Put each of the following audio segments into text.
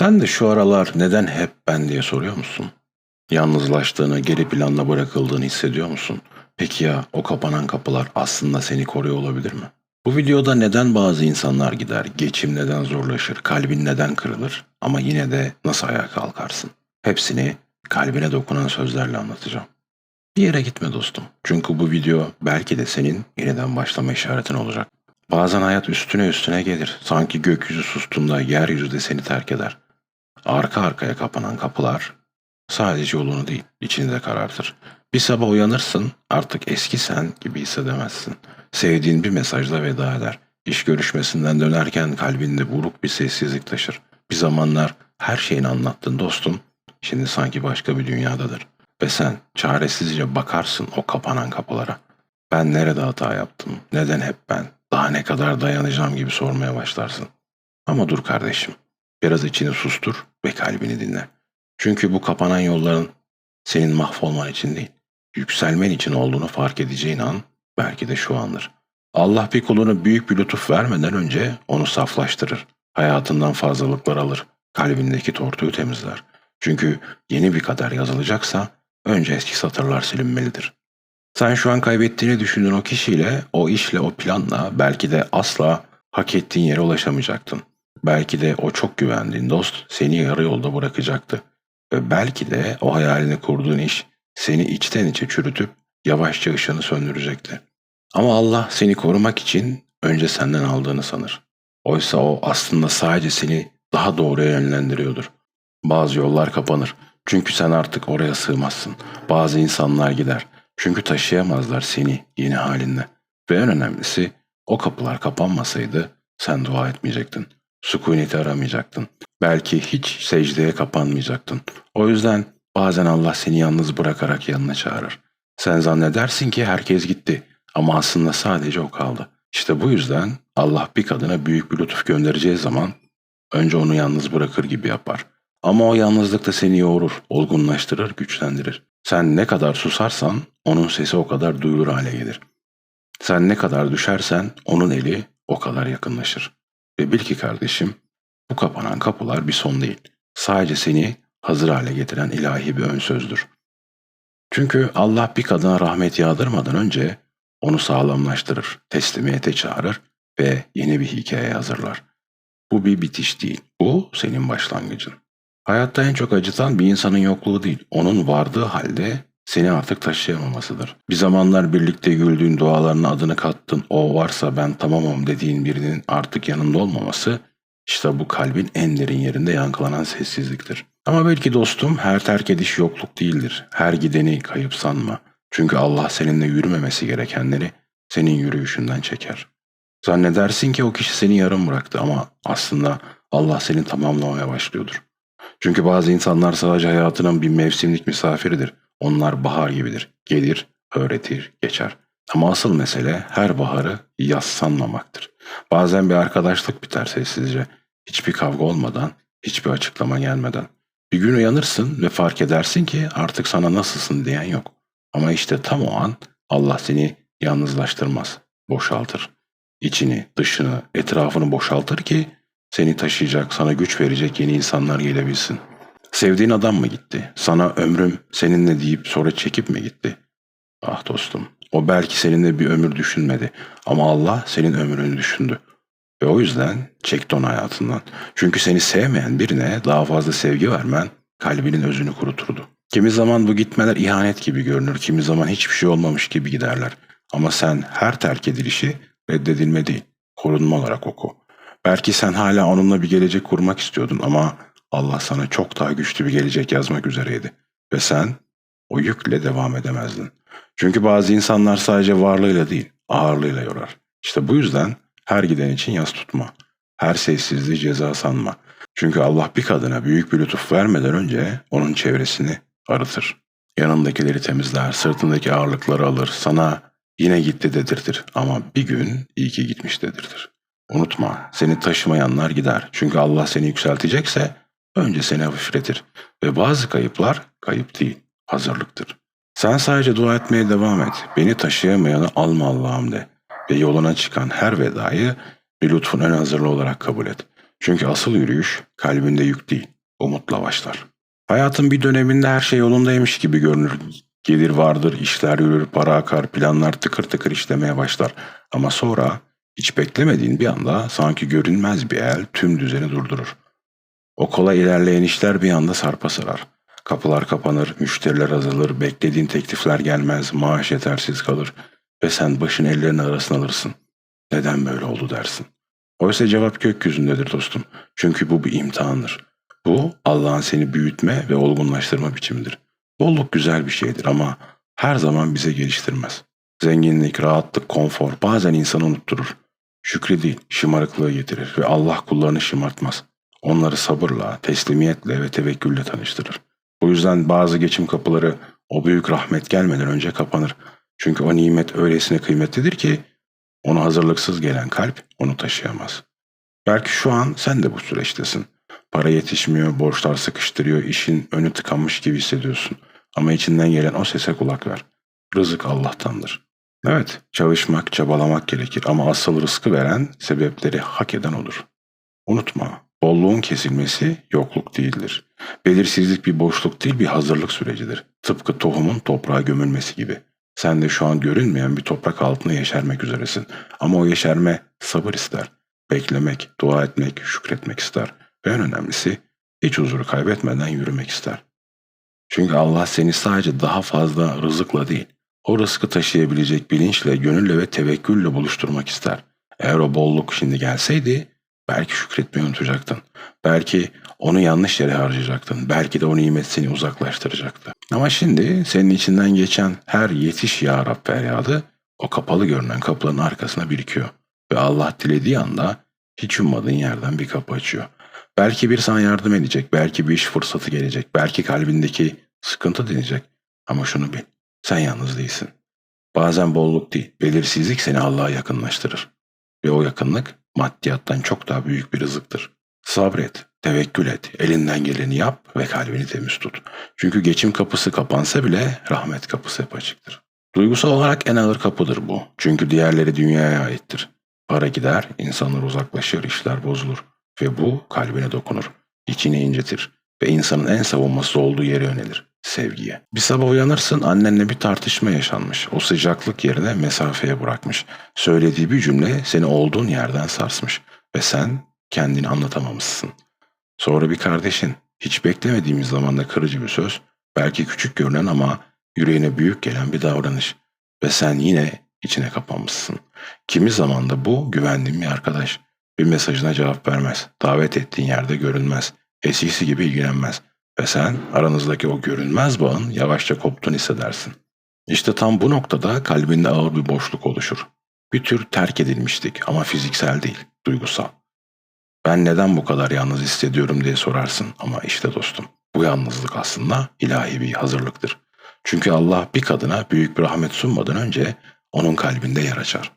Sen de şu aralar neden hep ben diye soruyor musun? Yalnızlaştığını, geri planda bırakıldığını hissediyor musun? Peki ya o kapanan kapılar aslında seni koruyor olabilir mi? Bu videoda neden bazı insanlar gider, geçim neden zorlaşır, kalbin neden kırılır ama yine de nasıl ayağa kalkarsın? Hepsini kalbine dokunan sözlerle anlatacağım. Bir yere gitme dostum. Çünkü bu video belki de senin yeniden başlama işaretin olacak. Bazen hayat üstüne üstüne gelir. Sanki gökyüzü sustuğunda yeryüzü de seni terk eder. Arka arkaya kapanan kapılar sadece yolunu değil, içini de karartır. Bir sabah uyanırsın, artık eski sen gibi hissedemezsin. Sevdiğin bir mesajla veda eder. İş görüşmesinden dönerken kalbinde buruk bir sessizlik taşır. Bir zamanlar her şeyini anlattın dostum, şimdi sanki başka bir dünyadadır. Ve sen çaresizce bakarsın o kapanan kapılara. Ben nerede hata yaptım? Neden hep ben? Daha ne kadar dayanacağım gibi sormaya başlarsın. Ama dur kardeşim. Biraz içini sustur ve kalbini dinle. Çünkü bu kapanan yolların senin mahvolman için değil, yükselmen için olduğunu fark edeceğin an belki de şu andır. Allah bir kuluna büyük bir lütuf vermeden önce onu saflaştırır. Hayatından fazlalıklar alır. Kalbindeki tortuyu temizler. Çünkü yeni bir kader yazılacaksa önce eski satırlar silinmelidir. Sen şu an kaybettiğini düşündüğün o kişiyle, o işle, o planla belki de asla hak ettiğin yere ulaşamayacaktın. Belki de o çok güvendiğin dost seni yarı yolda bırakacaktı. Ve belki de o hayalini kurduğun iş seni içten içe çürütüp yavaşça ışığını söndürecekti. Ama Allah seni korumak için önce senden aldığını sanır. Oysa o aslında sadece seni daha doğruya yönlendiriyordur. Bazı yollar kapanır. Çünkü sen artık oraya sığmazsın. Bazı insanlar gider. Çünkü taşıyamazlar seni yeni halinle. Ve en önemlisi o kapılar kapanmasaydı sen dua etmeyecektin. Sükuneti aramayacaktın. Belki hiç secdeye kapanmayacaktın. O yüzden bazen Allah seni yalnız bırakarak yanına çağırır. Sen zannedersin ki herkes gitti ama aslında sadece o kaldı. İşte bu yüzden Allah bir kadına büyük bir lütuf göndereceği zaman önce onu yalnız bırakır gibi yapar. Ama o yalnızlık da seni yoğurur, olgunlaştırır, güçlendirir. Sen ne kadar susarsan onun sesi o kadar duyulur hale gelir. Sen ne kadar düşersen onun eli o kadar yakınlaşır. Ve bil ki kardeşim bu kapanan kapılar bir son değil. Sadece seni hazır hale getiren ilahi bir ön sözdür. Çünkü Allah bir kadına rahmet yağdırmadan önce onu sağlamlaştırır, teslimiyete çağırır ve yeni bir hikaye hazırlar. Bu bir bitiş değil, bu senin başlangıcın. Hayatta en çok acıtan bir insanın yokluğu değil, onun vardığı halde seni artık taşıyamamasıdır. Bir zamanlar birlikte güldüğün dualarına adını kattın, o varsa ben tamamım dediğin birinin artık yanında olmaması, işte bu kalbin en derin yerinde yankılanan sessizliktir. Ama belki dostum her terk ediş yokluk değildir. Her gideni kayıp sanma. Çünkü Allah seninle yürümemesi gerekenleri senin yürüyüşünden çeker. Zannedersin ki o kişi seni yarım bıraktı ama aslında Allah seni tamamlamaya başlıyordur. Çünkü bazı insanlar sadece hayatının bir mevsimlik misafiridir. Onlar bahar gibidir. Gelir, öğretir, geçer. Ama asıl mesele her baharı yaz sanmamaktır. Bazen bir arkadaşlık biter sessizce. Hiçbir kavga olmadan, hiçbir açıklama gelmeden. Bir gün uyanırsın ve fark edersin ki artık sana nasılsın diyen yok. Ama işte tam o an Allah seni yalnızlaştırmaz, boşaltır. İçini, dışını, etrafını boşaltır ki seni taşıyacak, sana güç verecek yeni insanlar gelebilsin. Sevdiğin adam mı gitti? Sana ömrüm seninle deyip sonra çekip mi gitti? Ah dostum, o belki seninle bir ömür düşünmedi ama Allah senin ömrünü düşündü. Ve o yüzden çekti onu hayatından. Çünkü seni sevmeyen birine daha fazla sevgi vermen kalbinin özünü kuruturdu. Kimi zaman bu gitmeler ihanet gibi görünür, kimi zaman hiçbir şey olmamış gibi giderler. Ama sen her terk edilişi reddedilme değil, korunma olarak oku. Belki sen hala onunla bir gelecek kurmak istiyordun ama Allah sana çok daha güçlü bir gelecek yazmak üzereydi. Ve sen o yükle devam edemezdin. Çünkü bazı insanlar sadece varlığıyla değil, ağırlığıyla yorar. İşte bu yüzden her giden için yas tutma. Her sessizliği ceza sanma. Çünkü Allah bir kadına büyük bir lütuf vermeden önce onun çevresini arıtır. Yanındakileri temizler, sırtındaki ağırlıkları alır, sana yine gitti dedirtir ama bir gün iyi ki gitmiş dedirtir. Unutma, seni taşımayanlar gider. Çünkü Allah seni yükseltecekse önce seni hafifletir. Ve bazı kayıplar kayıp değil, hazırlıktır. Sen sadece dua etmeye devam et. Beni taşıyamayanı alma Allah'ım de. Ve yoluna çıkan her vedayı bir lütfun ön hazırlığı olarak kabul et. Çünkü asıl yürüyüş kalbinde yük değil, umutla başlar. Hayatın bir döneminde her şey yolundaymış gibi görünür. Gelir vardır, işler yürür, para akar, planlar tıkır tıkır işlemeye başlar. Ama sonra hiç beklemediğin bir anda sanki görünmez bir el tüm düzeni durdurur. O kolay ilerleyen işler bir anda sarpa sarar. Kapılar kapanır, müşteriler azalır, beklediğin teklifler gelmez, maaş yetersiz kalır ve sen başın ellerinin arasına alırsın. Neden böyle oldu dersin. Oysa cevap gökyüzündedir dostum. Çünkü bu bir imtihandır. Bu Allah'ın seni büyütme ve olgunlaştırma biçimidir. Bolluk güzel bir şeydir ama her zaman bize geliştirmez. Zenginlik, rahatlık, konfor bazen insanı unutturur. Şükrü değil, şımarıklığı getirir ve Allah kullarını şımartmaz. Onları sabırla, teslimiyetle ve tevekkülle tanıştırır. Bu yüzden bazı geçim kapıları o büyük rahmet gelmeden önce kapanır. Çünkü o nimet öylesine kıymetlidir ki onu hazırlıksız gelen kalp onu taşıyamaz. Belki şu an sen de bu süreçtesin. Para yetişmiyor, borçlar sıkıştırıyor, işin önü tıkanmış gibi hissediyorsun. Ama içinden gelen o sese kulak ver. Rızık Allah'tandır. Evet, çalışmak, çabalamak gerekir ama asıl rızkı veren, sebepleri hak eden olur. Unutma, bolluğun kesilmesi yokluk değildir. Belirsizlik bir boşluk değil bir hazırlık sürecidir. Tıpkı tohumun toprağa gömülmesi gibi. Sen de şu an görünmeyen bir toprak altında yeşermek üzeresin. Ama o yeşerme sabır ister. Beklemek, dua etmek, şükretmek ister. Ve en önemlisi hiç huzuru kaybetmeden yürümek ister. Çünkü Allah seni sadece daha fazla rızıkla değil, o rızkı taşıyabilecek bilinçle, gönülle ve tevekkülle buluşturmak ister. Eğer o bolluk şimdi gelseydi belki şükretmeyi unutacaktın. Belki onu yanlış yere harcayacaktın. Belki de o nimet seni uzaklaştıracaktı. Ama şimdi senin içinden geçen her yetiş ya Rab feryadı o kapalı görünen kapıların arkasına birikiyor. Ve Allah dilediği anda hiç ummadığın yerden bir kapı açıyor. Belki bir sana yardım edecek, belki bir iş fırsatı gelecek, belki kalbindeki sıkıntı dinecek. Ama şunu bil, sen yalnız değilsin. Bazen bolluk değil, belirsizlik seni Allah'a yakınlaştırır. Ve o yakınlık maddiyattan çok daha büyük bir rızıktır. Sabret, tevekkül et, elinden geleni yap ve kalbini temiz tut. Çünkü geçim kapısı kapansa bile rahmet kapısı hep açıktır. Duygusal olarak en ağır kapıdır bu. Çünkü diğerleri dünyaya aittir. Para gider, insanlar uzaklaşır, işler bozulur. Ve bu kalbine dokunur, içini incitir ve insanın en savunmasız olduğu yere yönelir, sevgiye. Bir sabah uyanırsın annenle bir tartışma yaşanmış. O sıcaklık yerine mesafeye bırakmış. Söylediği bir cümle seni olduğun yerden sarsmış ve sen kendini anlatamamışsın. Sonra bir kardeşin, hiç beklemediğimiz zamanda kırıcı bir söz, belki küçük görünen ama yüreğine büyük gelen bir davranış ve sen yine içine kapanmışsın. Kimi zaman da bu güvendiğin bir arkadaş. Bir mesajına cevap vermez. Davet ettiğin yerde görünmez. Eskisi gibi ilgilenmez. Ve sen aranızdaki o görünmez bağın yavaşça koptuğunu hissedersin. İşte tam bu noktada kalbinde ağır bir boşluk oluşur. Bir tür terk edilmiştik ama fiziksel değil, duygusal. Ben neden bu kadar yalnız hissediyorum diye sorarsın ama işte dostum bu yalnızlık aslında ilahi bir hazırlıktır. Çünkü Allah bir kadına büyük bir rahmet sunmadan önce onun kalbinde yer açar.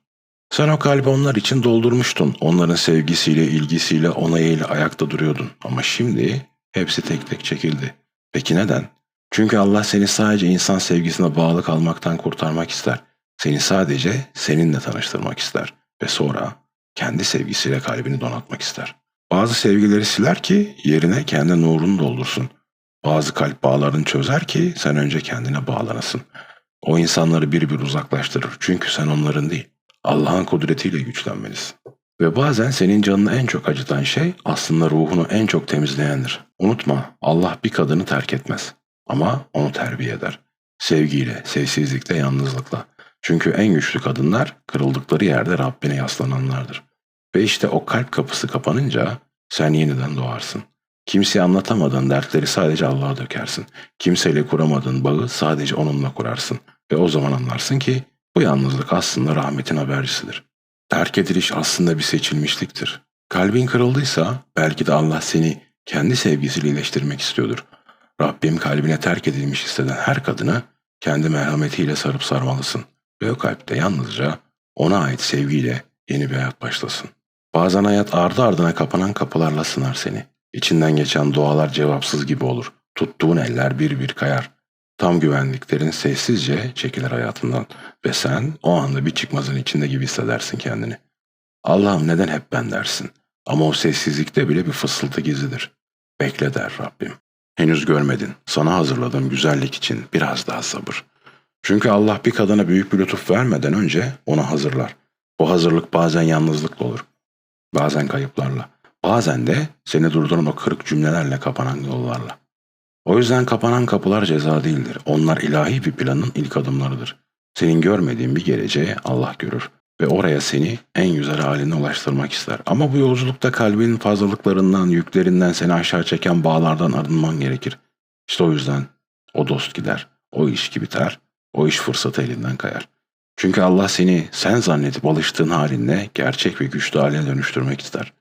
Sen o kalbi onlar için doldurmuştun. Onların sevgisiyle, ilgisiyle, onayıyla ayakta duruyordun. Ama şimdi hepsi tek tek çekildi. Peki neden? Çünkü Allah seni sadece insan sevgisine bağlı kalmaktan kurtarmak ister. Seni sadece seninle tanıştırmak ister. Ve sonra kendi sevgisiyle kalbini donatmak ister. Bazı sevgileri siler ki yerine kendi nurunu doldursun. Bazı kalp bağlarını çözer ki sen önce kendine bağlanasın. O insanları bir bir uzaklaştırır. Çünkü sen onların değil. Allah'ın kudretiyle güçlenmelisin. Ve bazen senin canını en çok acıtan şey aslında ruhunu en çok temizleyendir. Unutma Allah bir kadını terk etmez. Ama onu terbiye eder. Sevgiyle, sessizlikle, yalnızlıkla. Çünkü en güçlü kadınlar kırıldıkları yerde Rabbine yaslananlardır. Ve işte o kalp kapısı kapanınca sen yeniden doğarsın. Kimseye anlatamadığın dertleri sadece Allah'a dökersin. Kimseyle kuramadığın bağı sadece onunla kurarsın. Ve o zaman anlarsın ki bu yalnızlık aslında rahmetin habercisidir. Terk ediliş aslında bir seçilmişliktir. Kalbin kırıldıysa belki de Allah seni kendi sevgisiyle iyileştirmek istiyordur. Rabbim kalbine terk edilmiş hisseden her kadını kendi merhametiyle sarıp sarmalısın. Ve o kalpte yalnızca ona ait sevgiyle yeni bir hayat başlasın. Bazen hayat ardı ardına kapanan kapılarla sınar seni. İçinden geçen dualar cevapsız gibi olur. Tuttuğun eller bir bir kayar. Tam güvenliklerin sessizce çekilir hayatından ve sen o anda bir çıkmazın içinde gibi hissedersin kendini. Allah'ım neden hep ben dersin. Ama o sessizlikte bile bir fısıltı gizlidir. Bekle der Rabbim. Henüz görmedin. Sana hazırladığım güzellik için biraz daha sabır. Çünkü Allah bir kadına büyük bir lütuf vermeden önce onu hazırlar. Bu hazırlık bazen yalnızlıkla olur. Bazen kayıplarla. Bazen de seni durduran o kırık cümlelerle kapanan yollarla. O yüzden kapanan kapılar ceza değildir. Onlar ilahi bir planın ilk adımlarıdır. Senin görmediğin bir geleceğe Allah görür ve oraya seni en güzel haline ulaştırmak ister. Ama bu yolculukta kalbinin fazlalıklarından, yüklerinden seni aşağı çeken bağlardan arınman gerekir. İşte o yüzden o dost gider, o ilişki biter, o iş fırsatı elinden kayar. Çünkü Allah seni sen zannedip alıştığın halinle gerçek ve güçlü haline dönüştürmek ister.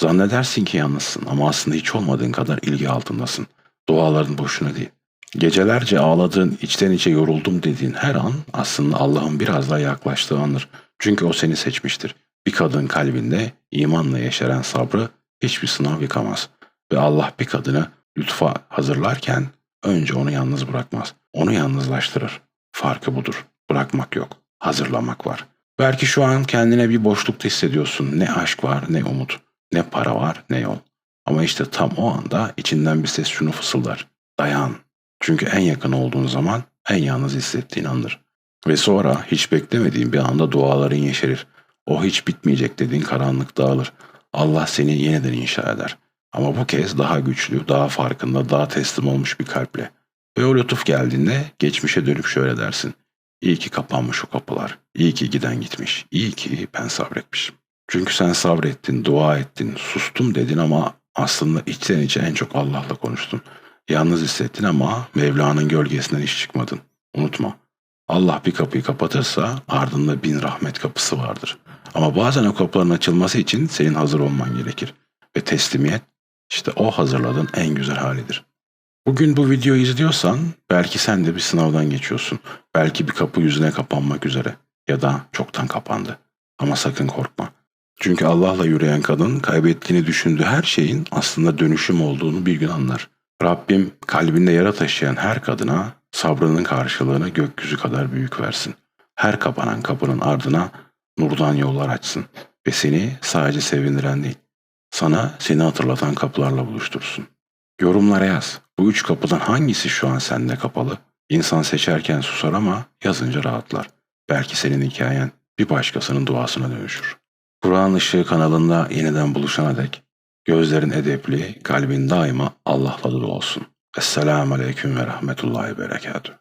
Zannedersin ki yalnızsın ama aslında hiç olmadığın kadar ilgi altındasın. Duaların boşuna değil. Gecelerce ağladığın, içten içe yoruldum dediğin her an aslında Allah'ın biraz daha yaklaştığı andır. Çünkü o seni seçmiştir. Bir kadın kalbinde imanla yeşeren sabrı hiçbir sınav yıkamaz. Ve Allah bir kadını lütfa hazırlarken önce onu yalnız bırakmaz. Onu yalnızlaştırır. Farkı budur. Bırakmak yok. Hazırlamak var. Belki şu an kendine bir boşlukta hissediyorsun. Ne aşk var ne umut. Ne para var ne yol. Ama işte tam o anda içinden bir ses şunu fısıldar. Dayan. Çünkü en yakın olduğun zaman en yalnız hissettiğin andır. Ve sonra hiç beklemediğin bir anda duaların yeşerir. O hiç bitmeyecek dediğin karanlık dağılır. Allah seni yeniden inşa eder. Ama bu kez daha güçlü, daha farkında, daha teslim olmuş bir kalple. Ve o lütuf geldiğinde geçmişe dönüp şöyle dersin. İyi ki kapanmış o kapılar. İyi ki giden gitmiş. İyi ki ben sabretmişim. Çünkü sen sabrettin, dua ettin, sustum dedin ama aslında içten içe en çok Allah'la konuştun. Yalnız hissettin ama Mevla'nın gölgesinden hiç çıkmadın. Unutma. Allah bir kapıyı kapatırsa ardında bin rahmet kapısı vardır. Ama bazen o kapıların açılması için senin hazır olman gerekir. Ve teslimiyet işte o hazırladığın en güzel halidir. Bugün bu videoyu izliyorsan belki sen de bir sınavdan geçiyorsun. Belki bir kapı yüzüne kapanmak üzere ya da çoktan kapandı. Ama sakın korkma. Çünkü Allah'la yürüyen kadın kaybettiğini düşündüğü her şeyin aslında dönüşüm olduğunu bir gün anlar. Rabbim kalbinde yara taşıyan her kadına sabrının karşılığını gökyüzü kadar büyük versin. Her kapanan kapının ardına nurdan yollar açsın ve seni sadece sevindiren değil, sana seni hatırlatan kapılarla buluştursun. Yorumlara yaz. Bu üç kapıdan hangisi şu an sende kapalı? İnsan seçerken susar ama yazınca rahatlar. Belki senin hikayen bir başkasının duasına dönüşür. Kur'an Işığı kanalında yeniden buluşana dek gözlerin edepli, kalbin daima Allah'la dolu olsun. Esselamu Aleyküm ve Rahmetullahi Berekatuhu.